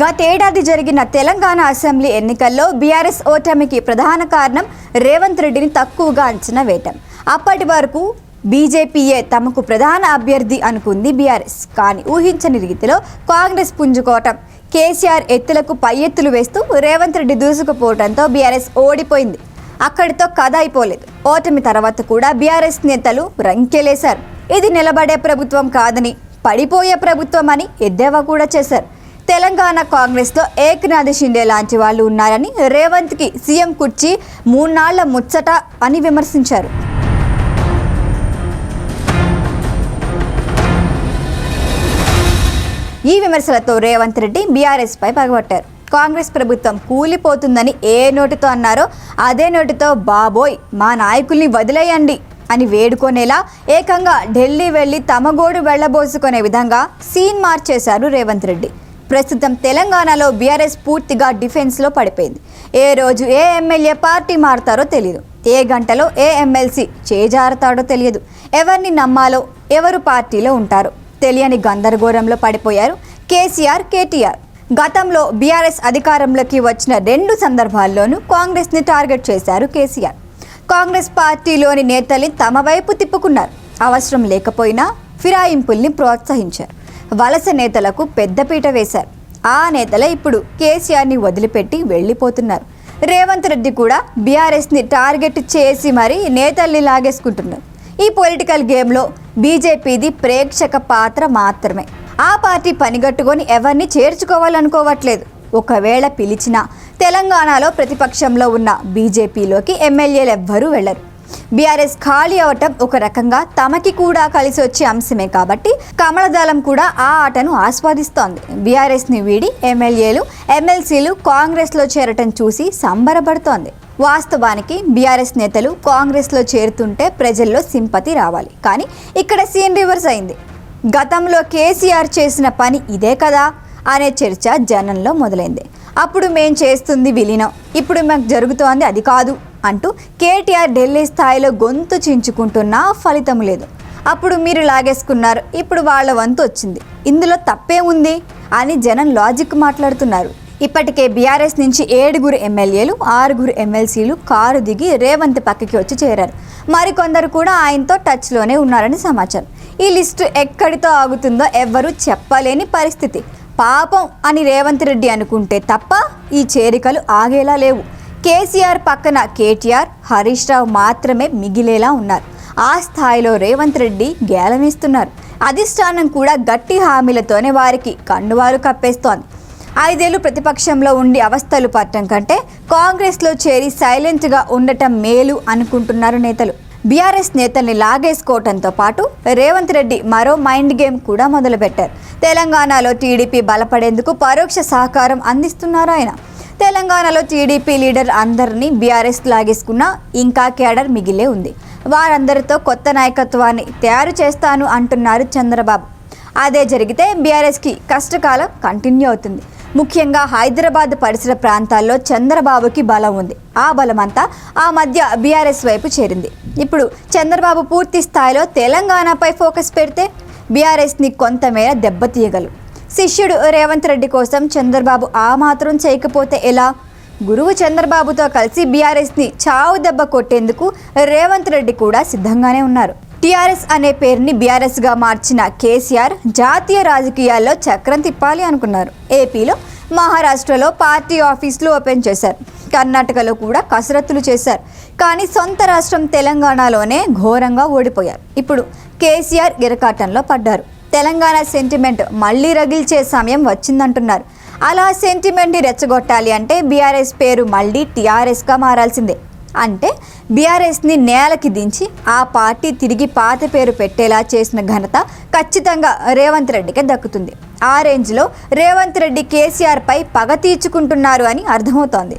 గతేడాది జరిగిన తెలంగాణ అసెంబ్లీ ఎన్నికల్లో బీఆర్ఎస్ ఓటమికి ప్రధాన కారణం రేవంత్ రెడ్డిని తక్కువగా అంచనా వేయటం. అప్పటి వరకు బీజేపీయే తమకు ప్రధాన అభ్యర్థి అనుకుంది బీఆర్ఎస్. కానీ ఊహించని రీతిలో కాంగ్రెస్ పుంజుకోవటం. కేసీఆర్ ఎత్తులకు పై ఎత్తులు వేస్తూ రేవంత్ రెడ్డి దూసుకుపోవడంతో బీఆర్ఎస్ ఓడిపోయింది. అక్కడితో కథ అయిపోలేదు. ఓటమి తర్వాత కూడా బీఆర్ఎస్ నేతలు రంకెలేశారు. ఇది నిలబడే ప్రభుత్వం కాదని పడిపోయే ప్రభుత్వం అని ఎద్దేవా కూడా చేశారు. తెలంగాణ కాంగ్రెస్లో ఏకనాథ్ షిండే లాంటి వాళ్ళు ఉన్నారని రేవంత్కి సీఎం కుర్చీ మూన్నాళ్ళ ముచ్చట అని విమర్శించారు. ఈ విమర్శలతో రేవంత్ రెడ్డి బీఆర్ఎస్ పై పగబట్టారు. కాంగ్రెస్ ప్రభుత్వం కూలిపోతుందని ఏ నోటితో అన్నారో అదే నోటితో బాబోయ్ మా నాయకుల్ని వదిలేయండి అని వేడుకునేలా ఏకంగా ఢిల్లీ వెళ్ళి తమ గోడు వెళ్ళబోసుకునే విధంగా సీన్ మార్చేశారు రేవంత్ రెడ్డి. ప్రస్తుతం తెలంగాణలో బీఆర్ఎస్ పూర్తిగా డిఫెన్స్లో పడిపోయింది. ఏ రోజు ఏ ఎమ్మెల్యే పార్టీ మారుతారో తెలియదు ఏ గంటలో ఏ ఎమ్మెల్సీ చేజారుతాడో తెలియదు. ఎవరిని నమ్మాలో ఎవరు పార్టీలో ఉంటారో తెలియని గందరగోళంలో పడిపోయారు కేసీఆర్ కేటీఆర్. గతంలో బీఆర్ఎస్ అధికారంలోకి వచ్చిన రెండు సందర్భాల్లోనూ కాంగ్రెస్ని టార్గెట్ చేశారు కేసీఆర్. కాంగ్రెస్ పార్టీలోని నేతల్ని తమ వైపు తిప్పుకున్నారు. అవసరం లేకపోయినా ఫిరాయింపుల్ని ప్రోత్సహించారు. వలస నేతలకు పెద్దపీట వేశారు. ఆ నేతలే ఇప్పుడు కేసీఆర్ని వదిలిపెట్టి వెళ్ళిపోతున్నారు. రేవంత్ రెడ్డి కూడా బీఆర్ఎస్ని టార్గెట్ చేసి మరీ నేతల్ని లాగేసుకుంటున్నారు. ఈ పొలిటికల్ గేమ్లో బీజేపీది ప్రేక్షక పాత్ర మాత్రమే. ఆ పార్టీ పనిగట్టుకొని ఎవరిని చేర్చుకోవాలనుకోవట్లేదు. ఒకవేళ పిలిచినా తెలంగాణలో ప్రతిపక్షంలో ఉన్న బీజేపీలోకి ఎమ్మెల్యేలు ఎవ్వరూ వెళ్ళరు. బీఆర్ఎస్ ఖాళీ అవటం ఒక రకంగా తమకి కూడా కలిసి వచ్చే అంశమే కాబట్టి కమలదళం కూడా ఆ ఆటను ఆస్వాదిస్తోంది. బీఆర్ఎస్ని వీడి ఎమ్మెల్యేలు ఎమ్మెల్సీలు కాంగ్రెస్లో చేరటం చూసి సంబరపడుతోంది. వాస్తవానికి బీఆర్ఎస్ నేతలు కాంగ్రెస్లో చేరుతుంటే ప్రజల్లో సింపతి రావాలి. కానీ ఇక్కడ సీన్ రివర్స్ అయింది. గతంలో కేసీఆర్ చేసిన పని ఇదే కదా అనే చర్చ జనంలో మొదలైంది. అప్పుడు మేం చేస్తుంది విలీనం. ఇప్పుడు మాకు జరుగుతోంది అది కాదు. అంటూ కేటీఆర్ ఢిల్లీ స్థాయిలో గొంతు చించుకుంటున్నా ఫలితం లేదు. అప్పుడు మీరు లాగేసుకున్నారు ఇప్పుడు వాళ్ళ వంతు వచ్చింది. ఇందులో తప్పే ఉంది అని జనం లాజిక్ మాట్లాడుతున్నారు. ఇప్పటికే బీఆర్ఎస్ నుంచి ఏడుగురు ఎమ్మెల్యేలు ఆరుగురు ఎమ్మెల్సీలు కారు దిగి రేవంత్ పక్కకి వచ్చి చేరారు. మరికొందరు కూడా ఆయనతో టచ్లోనే ఉన్నారని సమాచారం. ఈ లిస్టు ఎక్కడితో ఆగుతుందో ఎవ్వరూ చెప్పలేని పరిస్థితి. పాపం అని రేవంత్ రెడ్డి అనుకుంటే తప్ప ఈ చేరికలు ఆగేలా లేవు. కేసీఆర్ పక్కన కేటీఆర్ హరీష్ రావు మాత్రమే మిగిలేలా ఉన్నారు. ఆ స్థాయిలో రేవంత్ రెడ్డి గేలమిస్తున్నారు అధిష్టానం కూడా గట్టి హామీలతోనే వారికి కండువారు కప్పేస్తోంది. ఐదేళ్ళు ప్రతిపక్షంలో ఉండి అవస్థలు పట్టడం కంటే కాంగ్రెస్లో చేరి సైలెంట్గా ఉండటం మేలు అనుకుంటున్నారు నేతలు. బీఆర్ఎస్ నేతల్ని లాగేసుకోవటంతో పాటు రేవంత్ రెడ్డి మరో మైండ్ గేమ్ కూడా మొదలుపెట్టారు. తెలంగాణలో టీడీపీ బలపడేందుకు పరోక్ష సహకారం అందిస్తున్నారు ఆయన తెలంగాణలో టీడీపీ లీడర్ అందరినీ బీఆర్ఎస్ లాగేసుకున్న ఇంకా కేడర్ మిగిలే ఉంది. వారందరితో కొత్త నాయకత్వాన్ని తయారు చేస్తాను అంటున్నారు చంద్రబాబు. అదే జరిగితే బీఆర్ఎస్కి కష్టకాలం కంటిన్యూ అవుతుంది. ముఖ్యంగా హైదరాబాద్ పరిసర ప్రాంతాల్లో చంద్రబాబుకి బలం ఉంది. ఆ బలమంతా ఆ మధ్య బీఆర్ఎస్ వైపు చేరింది. ఇప్పుడు చంద్రబాబు పూర్తి స్థాయిలో తెలంగాణపై ఫోకస్ పెడితే బీఆర్ఎస్ని కొంతమేర దెబ్బతీయగలరు. శిష్యుడు రేవంత్ రెడ్డి కోసం చంద్రబాబు ఆ మాత్రం చేయకపోతే ఎలా? గురువు చంద్రబాబుతో కలిసి బీఆర్ఎస్ని చావు దెబ్బ కొట్టేందుకు రేవంత్ రెడ్డి కూడా సిద్ధంగానే ఉన్నారు. టీఆర్ఎస్ అనే పేరుని బీఆర్ఎస్గా మార్చిన కేసీఆర్ జాతీయ రాజకీయాల్లో చక్రం తిప్పాలి అనుకున్నారు. ఏపీలో మహారాష్ట్రలో పార్టీ ఆఫీసులు ఓపెన్ చేశారు. కర్ణాటకలో కూడా కసరత్తులు చేశారు. కానీ సొంత రాష్ట్రం తెలంగాణలోనే ఘోరంగా ఓడిపోయారు. ఇప్పుడు కేసీఆర్ గిరకాటంలో పడ్డారు. తెలంగాణ సెంటిమెంట్ మళ్ళీ రగిల్చే సమయం వచ్చిందంటున్నారు. అలా సెంటిమెంట్ని రెచ్చగొట్టాలి అంటే బీఆర్ఎస్ పేరు మళ్ళీ టీఆర్ఎస్గా మారాల్సిందే. అంటే బీఆర్ఎస్ని నేలకి దించి ఆ పార్టీ తిరిగి పాత పేరు పెట్టేలా చేసిన ఘనత ఖచ్చితంగా రేవంత్ రెడ్డికే దక్కుతుంది. ఆ రేంజ్లో రేవంత్ రెడ్డి కేసీఆర్పై పగ తీర్చుకుంటున్నారు అని అర్థమవుతోంది.